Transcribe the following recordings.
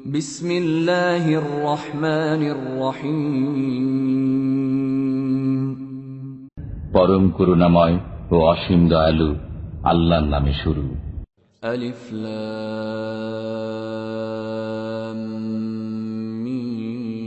বিসমিল্লাহির রহমানির রহিম পরম করুণাময় ও অসীম দয়ালু আল্লাহর নামে শুরু। আলিফ লাম মিম।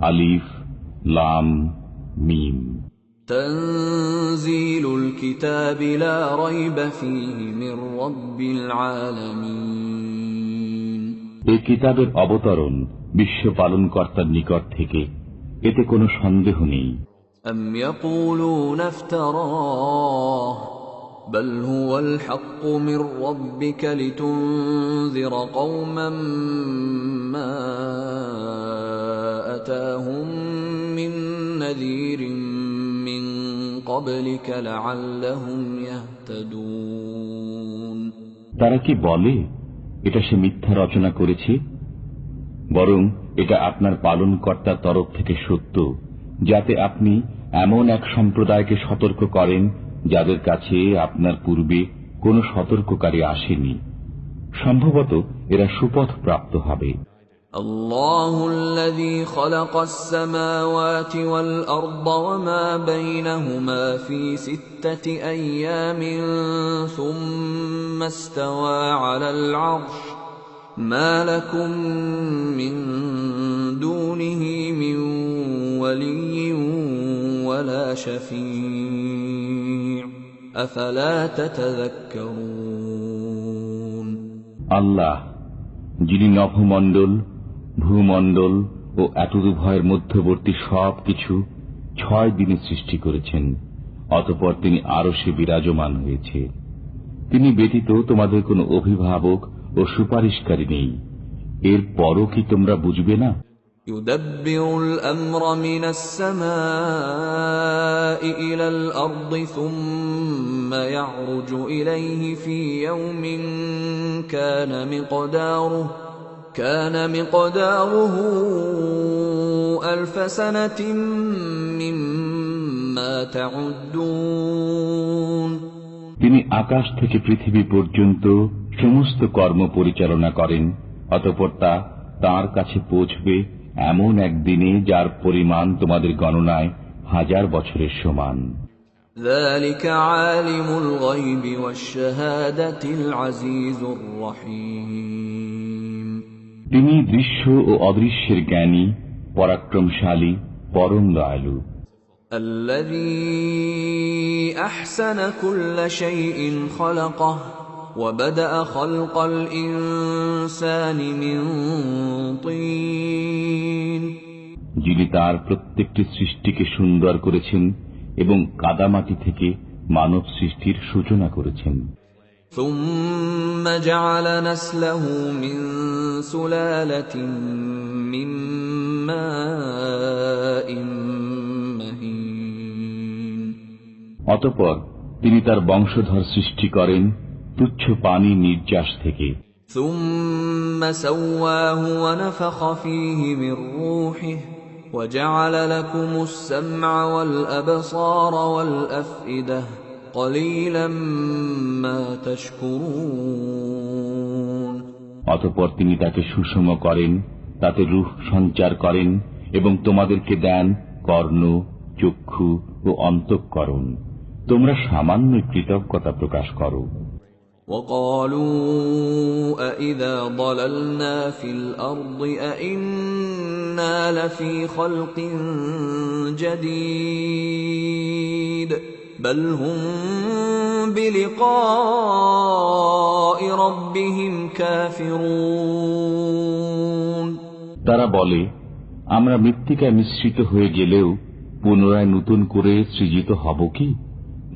আলিফ লাম মিম। تنزيل الكتاب لا ريب فيه من رب العالمين এই কিতাবের অবতরণ বিশ্ব পালনকর্তার নিকট থেকে এতে কোনো সন্দেহ নেই أم يقولون افتراه بل هو الحق من ربك لتنذر قوما ما أتاهم من نذير من قبلك لعلهم يهتدون তারা কি বলে এটা সে মিথ্যা রচনা করেছে বরং এটা আপনার পালনকর্তার তরফ থেকে সত্য যাতে আপনি এমন এক সম্প্রদায়কে সতর্ক করেন যাদের কাছে আপনার পূর্বে কোনো সতর্ককারী আসেনি সম্ভবত এরা সুপথ প্রাপ্ত হবে الله الذي خلق السماوات والأرض وما بينهما في ستة أيام ثم استوى على العرش ما لكم من دونه من ولي ولا شفيع أفلا تتذكرون আল্লাহ যিনি নভমণ্ডল ভূমণ্ডল ও এতদুভয়ের মধ্যবর্তী সব কিছু ছয় দিনে সৃষ্টি করেছেন অতপর তিনি আরো সে বিরাজমান হয়েছে তিনি ব্যতীত তোমাদের কোনো অভিভাবক ও সুপারিশকারী নেই এর পরও কি তোমরা বুঝবে না يدبر الأمر من السماء إلى الأرض ثم يعرج إليه في يوم كان مقداره كان مقداره ألف سنة مما تعدون তিনি আকাশ থেকে পৃথিবী পর্যন্ত সমস্ত কর্ম পরিচালনা করেন অতপর তা তাঁর কাছে পৌঁছবে এমন একদিনে যার পরিমাণ তোমাদের গণনায় হাজার বছরের সমান ذلك عالم الغيب والشهادة العزيز الرحيم তিনি দৃশ্য ও অদৃশ্যের জ্ঞানী পরাক্রমশালী পরম দয়ালু الذي احسن كل شيء خلقه وبدا خلق الانسان من طين যিনি তার প্রত্যেকটি সৃষ্টিকে সুন্দর করেছেন এবং কাদামাটি থেকে মানব সৃষ্টির সূচনা করেছেন ثم جعل نسله من سلاله من ماء مهين অতপর তিনি তার বংশধর সৃষ্টি করেন তুচ্ছ পানি নির্যাস থেকে ثم سواه ونفخ فيه من روحه وجعل لكم السمع والابصار والافئده قليلا ما تشكرون অতপর তিনি তাকে সুষম করেন তাতে রূহ সঞ্চার করেন এবং তোমাদেরকে দেন কর্ণ চক্ষু ও অন্তঃকরণ তোমরা সামান্য কৃতজ্ঞতা প্রকাশ করো وقالوا أإذا ضللنا في الأرض أإنا لفي خلق جديد بل هم بلقاء ربهم كافرون তারা বলে আমরা মৃত্তিকায় মিশ্রিত হয়ে গেলেও পুনরায় নতুন করে সৃজিত হব কি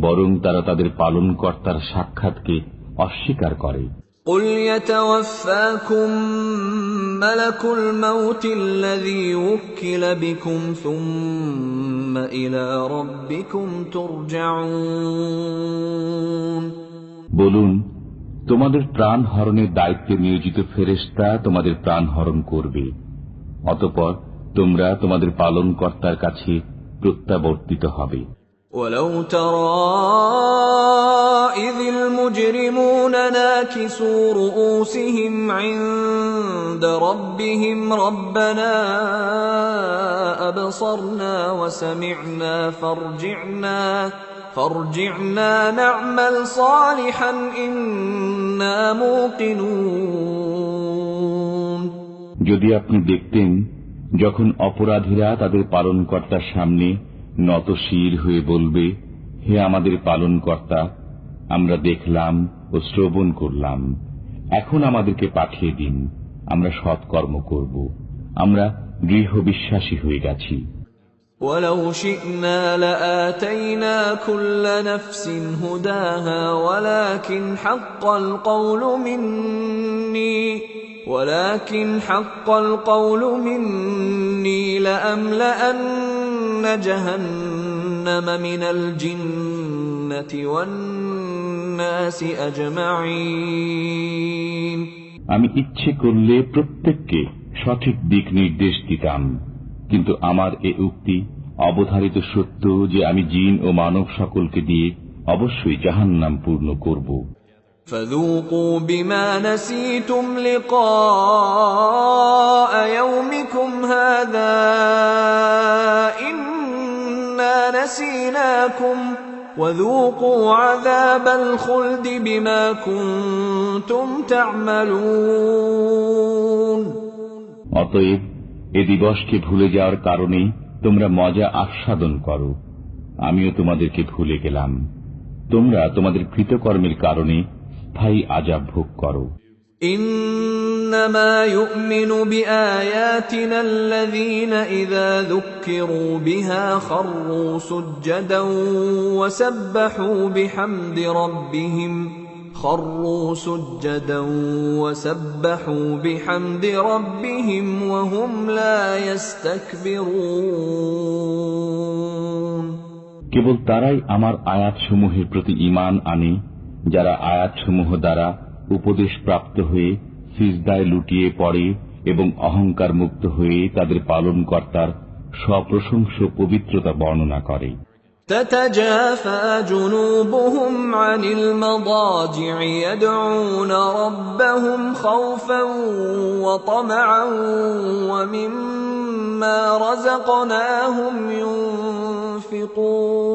বরং তারা তাদের পালনকর্তার সাক্ষাৎকে অস্বীকার করে قل يتوفاكم ملك الموت الذي وكل بكم ثم إلى ربكم ترجعون বলুন তোমাদের প্রাণ হরণের দায়িত্বে নিয়োজিত ফেরেস্তা তোমাদের প্রাণ হরণ করবে অতপর তোমরা তোমাদের পালনকর্তার কাছে প্রত্যাবর্তিত হবে ولو ترى إذ المجرمون ناكسون ناكسوا رؤوسهم عند ربهم ربنا أبصرنا وسمعنا فارجعنا فارجعنا نعمل صالحا إنا موقنون যদি আপনি দেখতেন যখন অপরাধীরা তাদের পালনকর্তার সামনে নত শির হয়ে বলবে হে আমাদের পালনকর্তা আমরা দেখলাম ও শ্রবণ করলাম এখন আমাদেরকে পাঠিয়ে দিন আমরা সৎকর্ম করব আমরা দৃঢ় বিশ্বাসী হয়ে গেছি ولو شئنا لآتينا كل نفس هداها ولكن حق القول مني ولكن حق القول مني لأملأن جهنم من الجنة والناس أجمعين আমি ইচ্ছে করলে প্রত্যেককে সঠিক দিক নির্দেশ দিতাম কিন্তু আমার এ উক্তি অবধারিত সত্য যে আমি জিন ও মানব সকলকে দিয়ে অবশ্যই জাহান্নাম পূর্ণ করব فذوقوا بما نسيتم لقاء يومكم هذا إنا نسيناكم وذوقوا عذاب الخلد بما كنتم تعملون অতএব এ দিবসকে ভুলে যাওয়ার কারণে তোমরা মজা আস্বাদন করো আমিও তোমাদেরকে ভুলে গেলাম তোমরা তোমাদের কৃতকর্মের কারণে স্থায়ী আজাব ভোগ করো إنما يؤمن بآياتنا الذين إذا ذكروا بها خروا سجدا وسبحوا بحمد ربهم خروا سجدا وسبحوا بحمد ربهم وهم لا يستكبرون কেবল তারাই আমার আয়াতসমূহের প্রতি ইমান আনে যারা আয়াতসমূহ দ্বারা উপদেশ প্রাপ্ত হয়ে সিজদায় লুটিয়ে পড়ে এবং অহংকার মুক্ত হয়ে তাদের পালনকর্তার সপ্রশংস পবিত্রতা বর্ণনা করে تتجافى جنوبهم عن المضاجع يدعون ربهم خوفا وطمعا ومما رزقناهم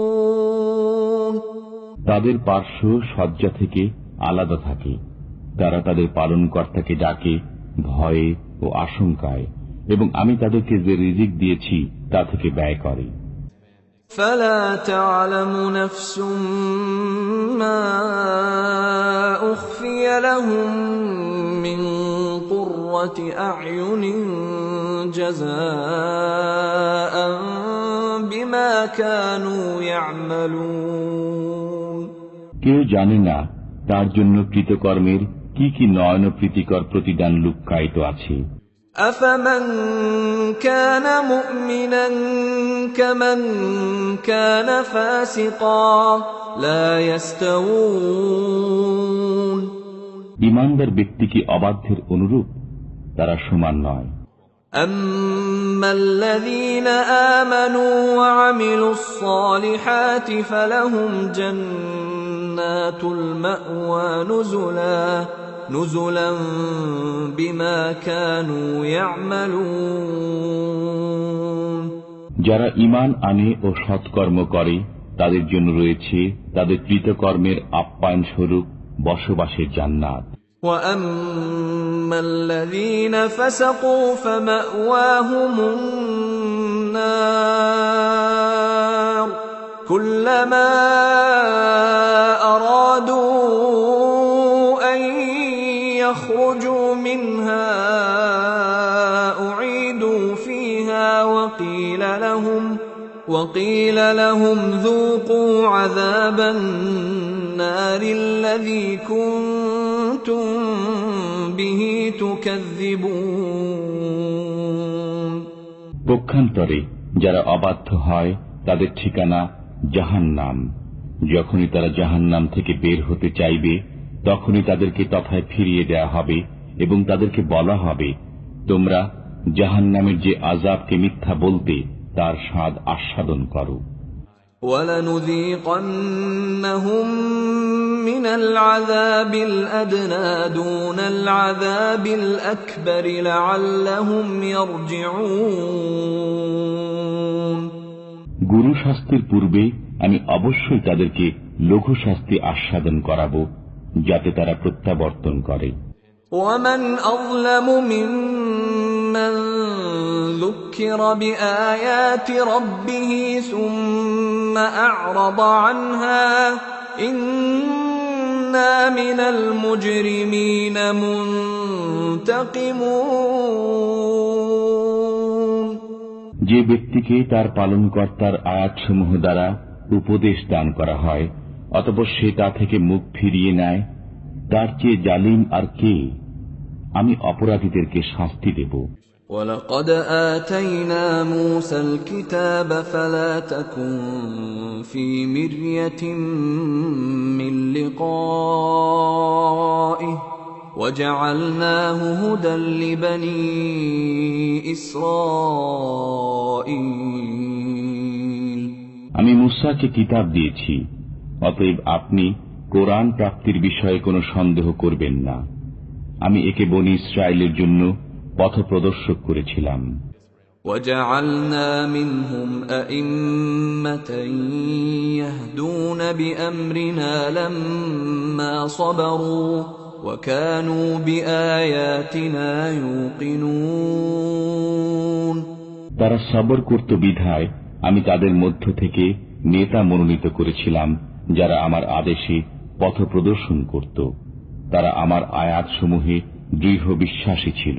ينفقون তাদের পার্শ্ব শয্যা থেকে আলাদা থাকে তারা তাদের পালনকর্তাকে ডাকে ভয়ে ও আশঙ্কায় এবং আমি তাদেরকে যে রিজিক দিয়েছি তা থেকে ব্যয় করে فلا تعلم نفس ما أخفي لهم من قرة أعين جزاء بما كانوا يعملون কেউ জানে না তার জন্য কৃতকর্মের কি কি নয়ন প্রীতিকর প্রতিদান লুক্কায়িত আছে أفمن كان مؤمنا كمن كان فاسقا لا يستوون ইমানদার ব্যক্তি কি অবাধ্যের অনুরূপ তারা সমান নয় أما الذين آمنوا وعملوا الصالحات فلهم جنات المأوى نزلا نزلا بما كانوا يعملون যারা ইমান আনে ও সৎকর্ম করে তাদের জন্য রয়েছে তাদের কৃতকর্মের আপ্যায়ন স্বরূপ বসবাসের জান্নাত وأما الذين فسقوا فمأواهم النار كلما أرادوا وقيل لهم ذوقوا عذاب النار الذي كنتم به تكذبون পক্ষান্তরে যারা অবাধ্য হয় তাদের ঠিকানা জাহান্নাম যখনই তারা জাহান্নাম থেকে বের হতে চাইবে তখনই তাদেরকে তথায় ফিরিয়ে দেয়া হবে এবং তাদেরকে বলা হবে তোমরা জাহান্নামের যে আজাবকে মিথ্যা বলতে তার স্বাদ আস্বাদন করো ولنذيقنهم من العذاب الأدنى دون العذاب الأكبر لعلهم يرجعون গুরু শাস্তির পূর্বে আমি অবশ্যই তাদেরকে লঘু শাস্তি আস্বাদন করাব যাতে তারা প্রত্যাবর্তন করে ومن أظلم ممن ذكر بآيات ربه ثم أعرض عنها إنا من المجرمين منتقمون যে ব্যক্তিকে তার পালনকর্তার আয়াতসমূহ দ্বারা উপদেশ দান করা হয় অতপর সে তা থেকে মুখ ফিরিয়ে নেয় তার চেয়ে জালিম আর কে আমি অপরাধীদেরকে শাস্তি দেব ولقد آتينا موسى الكتاب فلا تكن في مرية من لقائه وجعلناه هدى لبني إسرائيل আমি মুসাকে কিতাব দিয়েছি অতএব আপনি কোরআন প্রাপ্তির বিষয়ে কোনো সন্দেহ করবেন না আমি একে বনি ইসরায়েলের জন্য পথপ্রদর্শক করেছিলাম وجعلنا منهم أئمة يهدون بأمرنا لما صبروا وكانوا بآياتنا يوقنون তারা সবর করত বিধায় আমি তাদের মধ্য থেকে নেতা মনোনীত করেছিলাম যারা আমার আদেশে পথ প্রদর্শন করত তারা আমার আয়াতসমূহে দৃঢ় বিশ্বাসী ছিল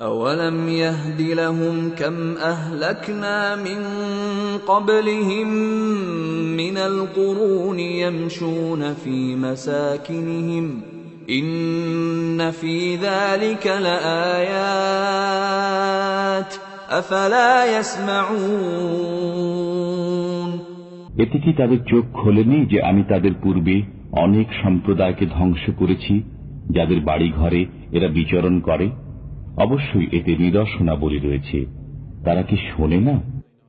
أولم يهد لهم كم أهلكنا من قبلهم من القرون يمشون في مساكنهم إن في ذلك لآيات أفلا يسمعون এতে কি তাদের চোখ খোলেনি যে আমি তাদের পূর্বে অনেক সম্প্রদায়কে ধ্বংস করেছি যাদের বাড়ি ঘরে এরা বিচরণ করে অবশ্যই এতে নিদর্শনাবলী রয়েছে তারা কি শোনে না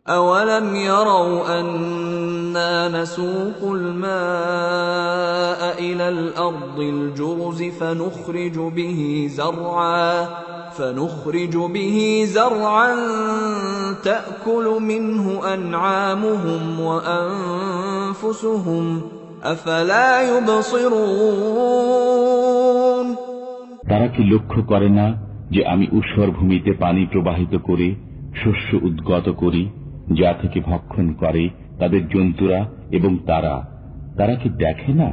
أولم يروا أنا نسوق الماء إلى الأرض الجرز فنخرج به زرعا فنخرج به زرعا تأكل منه أنعامهم وأنفسهم أفلا يبصرون তারা কি লক্ষ্য করে না যে আমি উৎসর ভূমিতে পানি প্রবাহিত করে শস্য উদ্গত করি যা থেকে ভক্ষণ করে তাদের জন্তুরা এবং তারা। তারা কি দেখে না?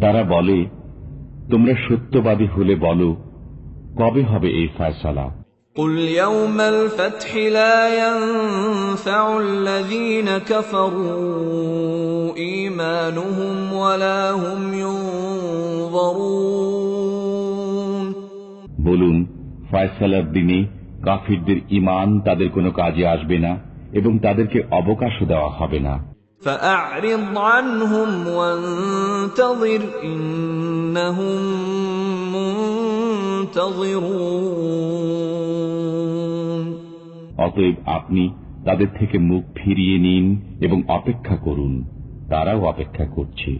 তারা বলে তোমরা সত্যবাদী হলে বলো কবে হবে এই ফায়সালা? قل يوم الفتح لا ينفع الذين كفروا إيمانهم ولا هم ينظرون বলুন ফয়সালার দিনে কাফিরদের ইমান তাদের কোনো কাজে আসবে না এবং তাদেরকে অবকাশও দেওয়া হবে না فأعرض عنهم وانتظر إنهم منتظرون অতএব আপনি তাদের থেকে মুখ ফিরিয়ে নিন এবং অপেক্ষা করুন তারাও অপেক্ষা করছে